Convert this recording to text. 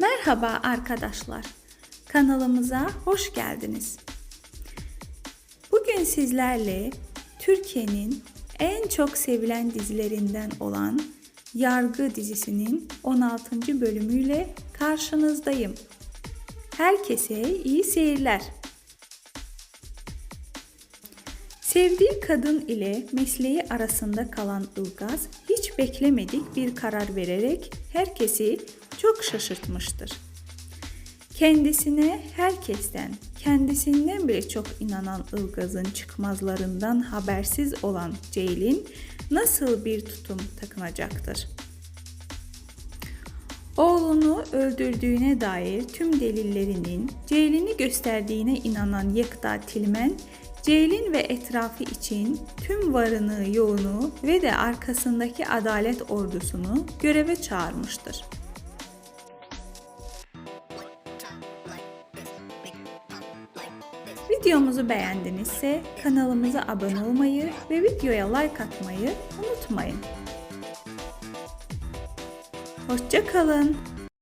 Merhaba arkadaşlar. Kanalımıza hoş geldiniz. Bugün sizlerle Türkiye'nin en çok sevilen dizilerinden olan Yargı dizisinin 16. bölümüyle karşınızdayım. Herkese iyi seyirler. Sevdiği kadın ile mesleği arasında kalan Ilgaz hiç beklemedik bir karar vererek herkesi çok şaşırtmıştır. Kendisine herkesten, kendisinden bile çok inanan Ilgaz'ın çıkmazlarından habersiz olan Ceylin nasıl bir tutum takınacaktır? Oğlunu öldürdüğüne dair tüm delillerinin Ceylin'i gösterdiğine inanan Yekta Tilmen, Ceylin ve etrafı için tüm varını, yoğunu ve de arkasındaki adalet ordusunu göreve çağırmıştır. Videomuzu beğendinizse kanalımıza abone olmayı ve videoya like atmayı unutmayın. Hoşça kalın.